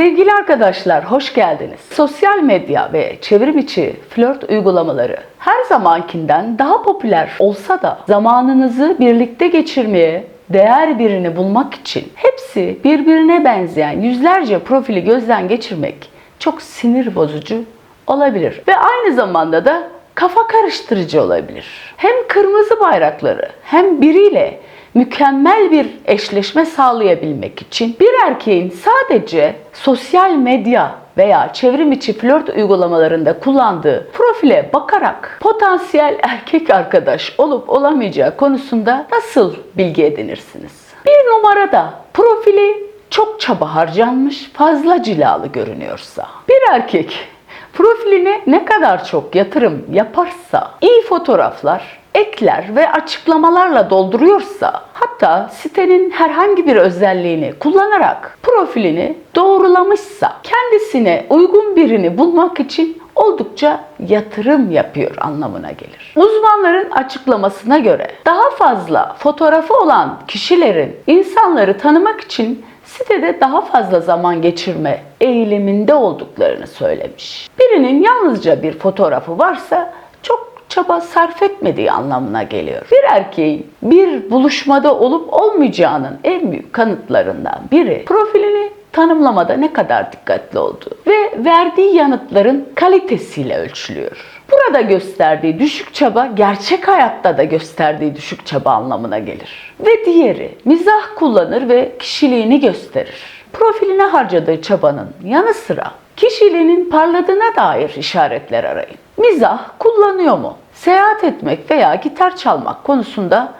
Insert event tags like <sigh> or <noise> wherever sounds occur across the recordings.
Sevgili arkadaşlar hoş geldiniz. Sosyal medya ve çevrim içi flört uygulamaları her zamankinden daha popüler olsa da zamanınızı birlikte geçirmeye değer birini bulmak için hepsi birbirine benzeyen yüzlerce profili gözden geçirmek çok sinir bozucu olabilir. Ve aynı zamanda da kafa karıştırıcı olabilir. Hem kırmızı bayrakları hem biriyle mükemmel bir eşleşme sağlayabilmek için bir erkeğin sadece sosyal medya veya çevrim içi flört uygulamalarında kullandığı profile bakarak potansiyel <laughs> erkek arkadaş olup olamayacağı konusunda nasıl bilgi edinirsiniz? Bir numarada profili çok çaba harcanmış, fazla cilalı görünüyorsa. Bir erkek profiline ne kadar çok yatırım yaparsa, iyi fotoğraflar, ekler ve açıklamalarla dolduruyorsa, hatta sitenin herhangi bir özelliğini kullanarak profilini doğrulamışsa, kendisine uygun birini bulmak için oldukça yatırım yapıyor anlamına gelir. Uzmanların açıklamasına göre daha fazla fotoğrafı olan kişilerin insanları tanımak için sitede daha fazla zaman geçirme eğiliminde olduklarını söylemiş. Birinin yalnızca bir fotoğrafı varsa çok çaba sarf etmediği anlamına geliyor. Bir erkeğin bir buluşmada olup olmayacağının en büyük kanıtlarından biri profilini tanımlamada ne kadar dikkatli olduğu ve verdiği yanıtların kalitesiyle ölçülüyor. Burada gösterdiği düşük çaba gerçek hayatta da gösterdiği düşük çaba anlamına gelir. Ve diğeri mizah kullanır ve kişiliğini gösterir. Profiline harcadığı çabanın yanı sıra kişiliğinin parladığına dair işaretler arayın. Mizah kullanıyor mu? Seyahat etmek veya gitar çalmak konusunda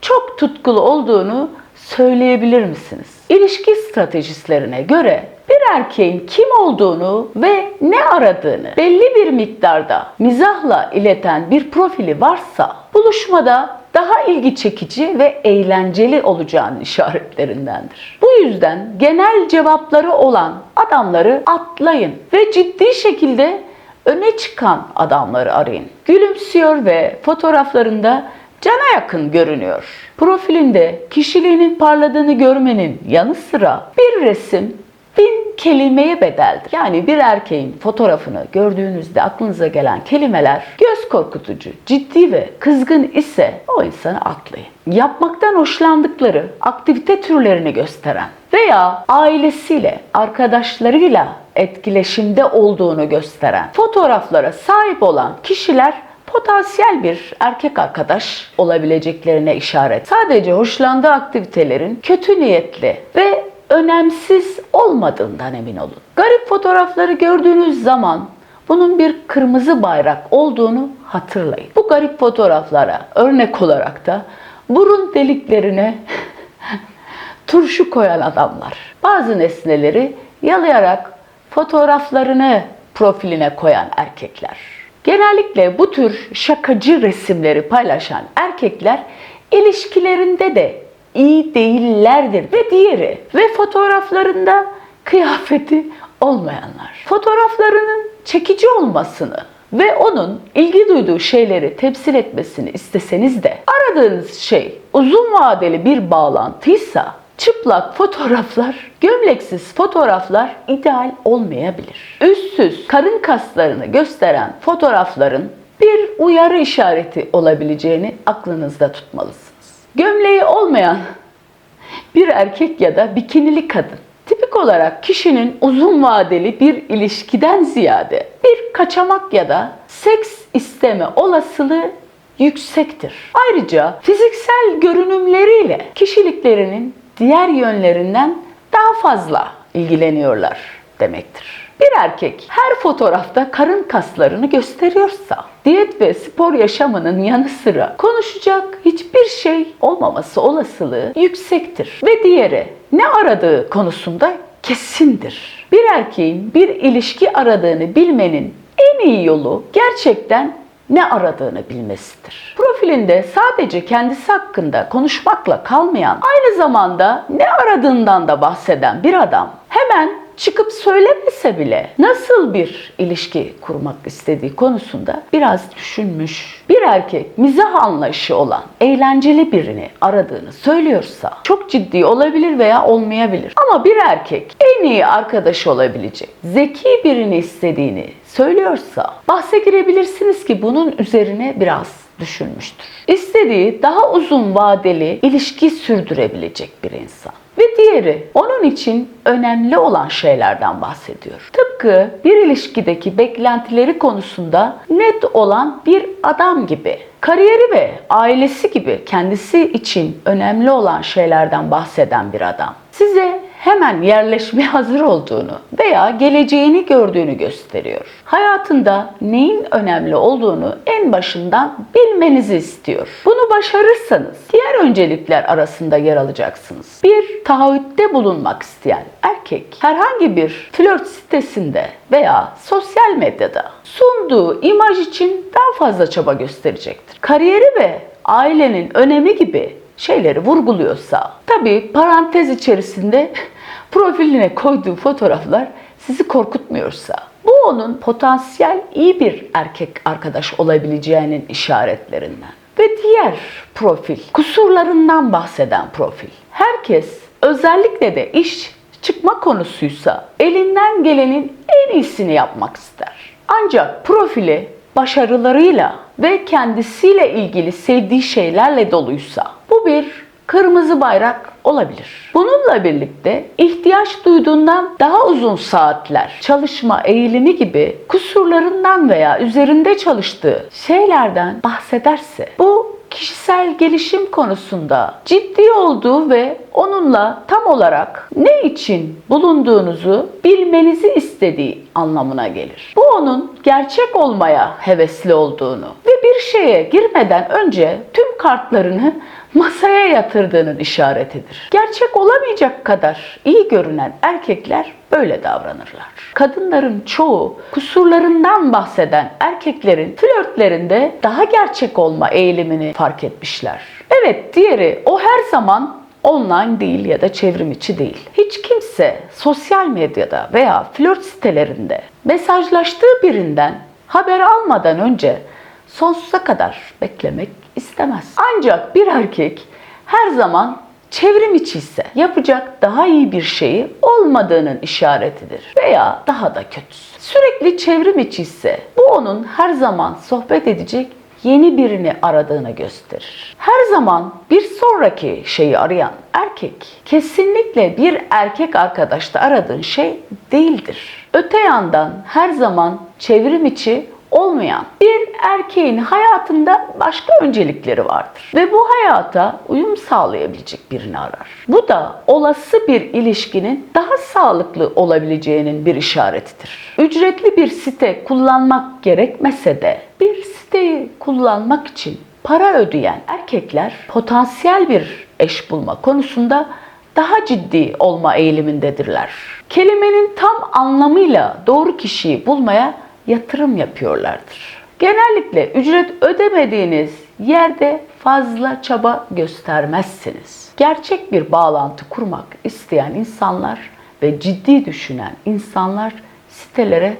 çok tutkulu olduğunu söyleyebilir misiniz? İlişki stratejistlerine göre bir erkeğin kim olduğunu ve ne aradığını belli bir miktarda mizahla ileten bir profili varsa buluşmada daha ilgi çekici ve eğlenceli olacağının işaretlerindendir. Bu yüzden genel cevapları olan adamları atlayın ve ciddi şekilde öne çıkan adamları arayın. Gülümsüyor ve fotoğraflarında cana yakın görünüyor. Profilinde kişiliğinin parladığını görmenin yanı sıra bir resim kelimeye bedeldir. Yani bir erkeğin fotoğrafını gördüğünüzde aklınıza gelen kelimeler göz korkutucu, ciddi ve kızgın ise o insanı atlayın. Yapmaktan hoşlandıkları aktivite türlerini gösteren veya ailesiyle, arkadaşlarıyla etkileşimde olduğunu gösteren fotoğraflara sahip olan kişiler potansiyel bir erkek arkadaş olabileceklerine işaret. Sadece hoşlandığı aktivitelerin kötü niyetli ve önemsiz olmadığından emin olun. Garip fotoğrafları gördüğünüz zaman bunun bir kırmızı bayrak olduğunu hatırlayın. Bu garip fotoğraflara örnek olarak da burun deliklerine <laughs> turşu koyan adamlar. Bazı nesneleri yalayarak fotoğraflarını profiline koyan erkekler. Genellikle bu tür şakacı resimleri paylaşan erkekler ilişkilerinde de iyi değillerdir ve diğeri ve fotoğraflarında kıyafeti olmayanlar. Fotoğraflarının çekici olmasını ve onun ilgi duyduğu şeyleri temsil etmesini isteseniz de aradığınız şey uzun vadeli bir bağlantıysa çıplak fotoğraflar, gömleksiz fotoğraflar ideal olmayabilir. Üstsüz karın kaslarını gösteren fotoğrafların bir uyarı işareti olabileceğini aklınızda tutmalısınız. Gömleği olmayan bir erkek ya da bikinili kadın tipik olarak kişinin uzun vadeli bir ilişkiden ziyade bir kaçamak ya da seks isteme olasılığı yüksektir. Ayrıca fiziksel görünümleriyle kişiliklerinin diğer yönlerinden daha fazla ilgileniyorlar demektir. Bir erkek her fotoğrafta karın kaslarını gösteriyorsa, diyet ve spor yaşamının yanı sıra konuşacak hiçbir şey olmaması olasılığı yüksektir. Ve diğeri ne aradığı konusunda kesindir. Bir erkeğin bir ilişki aradığını bilmenin en iyi yolu gerçekten ne aradığını bilmesidir. Profilinde sadece kendisi hakkında konuşmakla kalmayan, aynı zamanda ne aradığından da bahseden bir adam hemen çıkıp söylemese bile nasıl bir ilişki kurmak istediği konusunda biraz düşünmüş. Bir erkek mizah anlayışı olan eğlenceli birini aradığını söylüyorsa çok ciddi olabilir veya olmayabilir. Ama bir erkek en iyi arkadaş olabilecek zeki birini istediğini söylüyorsa bahse girebilirsiniz ki bunun üzerine biraz düşünmüştür. İstediği daha uzun vadeli ilişki sürdürebilecek bir insan. Ve diğeri onun için önemli olan şeylerden bahsediyor. Tıpkı bir ilişkideki beklentileri konusunda net olan bir adam gibi. Kariyeri ve ailesi gibi kendisi için önemli olan şeylerden bahseden bir adam. Size hemen yerleşmeye <laughs> hazır olduğunu veya geleceğini gördüğünü gösteriyor. Hayatında neyin önemli olduğunu en başından bilmenizi istiyor. Bunu başarırsanız diğer öncelikler arasında yer alacaksınız. Bir taahhütte bulunmak isteyen erkek herhangi bir flört sitesinde veya sosyal medyada sunduğu imaj için daha fazla çaba gösterecektir. Kariyeri ve ailenin önemi gibi şeyleri vurguluyorsa, tabi parantez içerisinde <laughs> profiline koyduğu fotoğraflar sizi korkutmuyorsa, bu onun potansiyel iyi bir erkek arkadaş olabileceğinin işaretlerinden. Ve diğer profil, kusurlarından bahseden profil. Herkes özellikle de iş çıkma konusuysa elinden gelenin en iyisini yapmak ister. Ancak profili başarılarıyla ve kendisiyle ilgili sevdiği şeylerle doluysa bu bir kırmızı bayrak olabilir. Bununla birlikte ihtiyaç duyduğundan daha uzun saatler çalışma eğilimi gibi kusurlarından veya üzerinde çalıştığı şeylerden bahsederse bu kişisel gelişim konusunda ciddi olduğu ve onunla tam olarak ne için bulunduğunuzu bilmenizi istediği anlamına gelir. Bu onun gerçek olmaya hevesli olduğunu ve bir şeye girmeden önce tüm kartlarını masaya yatırdığının işaretidir. Gerçek olamayacak kadar iyi görünen erkekler böyle davranırlar. Kadınların çoğu kusurlarından bahseden erkeklerin flörtlerinde daha gerçek olma eğilimini fark etmişler. Evet diğeri o her zaman online değil ya da çevrim içi değil. Hiç kimse sosyal medyada veya flört sitelerinde mesajlaştığı birinden haber almadan önce sonsuza kadar beklemek istemez. Ancak bir erkek her zaman çevrim içi ise yapacak daha iyi bir şeyi olmadığının işaretidir veya daha da kötüsü. Sürekli çevrim içi ise bu onun her zaman sohbet edecek yeni birini aradığını gösterir. Her zaman bir sonraki şeyi arayan erkek kesinlikle bir erkek arkadaşta aradığın şey değildir. Öte yandan her zaman çevrim içi olmayan bir erkeğin hayatında başka öncelikleri vardır. Ve bu hayata uyum sağlayabilecek birini arar. Bu da olası bir ilişkinin daha sağlıklı olabileceğinin bir işaretidir. Ücretli bir site kullanmak gerekmese de bir siteyi kullanmak için para ödeyen erkekler potansiyel bir eş bulma konusunda daha ciddi olma eğilimindedirler. Kelimenin tam anlamıyla doğru kişiyi bulmaya yatırım yapıyorlardır. Genellikle ücret ödemediğiniz yerde fazla çaba göstermezsiniz. Gerçek bir bağlantı kurmak isteyen insanlar ve ciddi düşünen insanlar sitelere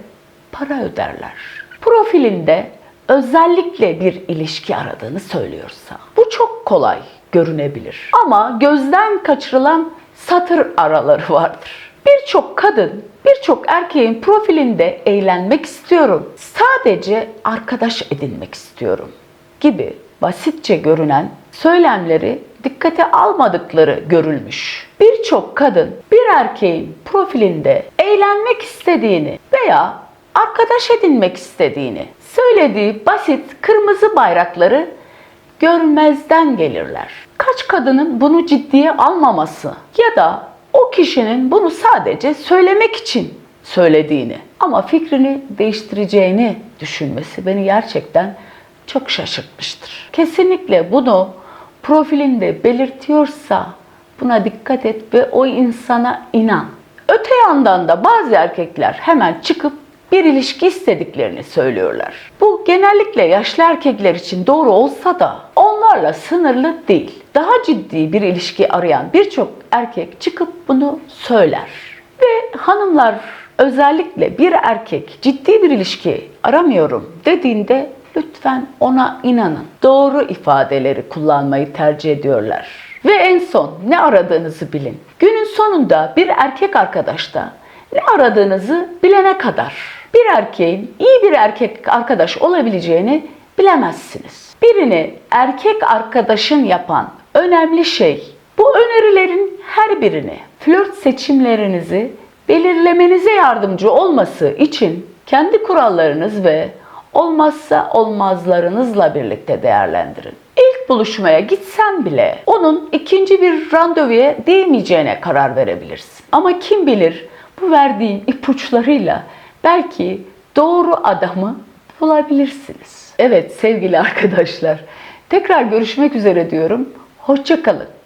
para öderler. Profilinde özellikle bir ilişki aradığını söylüyorsa bu çok kolay görünebilir. Ama gözden kaçırılan satır araları vardır. Birçok kadın, birçok erkeğin profilinde eğlenmek istiyorum. Sadece arkadaş edinmek istiyorum gibi basitçe görünen söylemleri dikkate almadıkları görülmüş. Birçok kadın bir erkeğin profilinde eğlenmek istediğini veya arkadaş edinmek istediğini söylediği basit kırmızı bayrakları görmezden gelirler. Kaç kadının bunu ciddiye almaması ya da o kişinin bunu sadece söylemek için söylediğini ama fikrini değiştireceğini düşünmesi beni gerçekten çok şaşırtmıştır. Kesinlikle bunu profilinde belirtiyorsa buna dikkat et ve o insana inan. Öte yandan da bazı erkekler hemen çıkıp bir ilişki istediklerini söylüyorlar. Bu genellikle yaşlı erkekler için doğru olsa da onlarla sınırlı değil. Daha ciddi bir ilişki arayan birçok erkek çıkıp bunu söyler. Ve hanımlar özellikle bir erkek ciddi bir ilişki aramıyorum dediğinde lütfen ona inanın. Doğru ifadeleri kullanmayı tercih ediyorlar. Ve en son ne aradığınızı bilin. Günün sonunda bir erkek arkadaşta ne aradığınızı bilene kadar bir erkeğin iyi bir erkek arkadaş olabileceğini bilemezsiniz. Birini erkek arkadaşın yapan önemli şey bu önerilerin her birini flört seçimlerinizi belirlemenize yardımcı olması için kendi kurallarınız ve olmazsa olmazlarınızla birlikte değerlendirin. İlk buluşmaya gitsen bile onun ikinci bir randevuya değmeyeceğine karar verebilirsin. Ama kim bilir bu verdiğim ipuçlarıyla belki doğru adamı bulabilirsiniz. Evet sevgili <laughs> arkadaşlar tekrar görüşmek üzere diyorum. Hoşçakalın.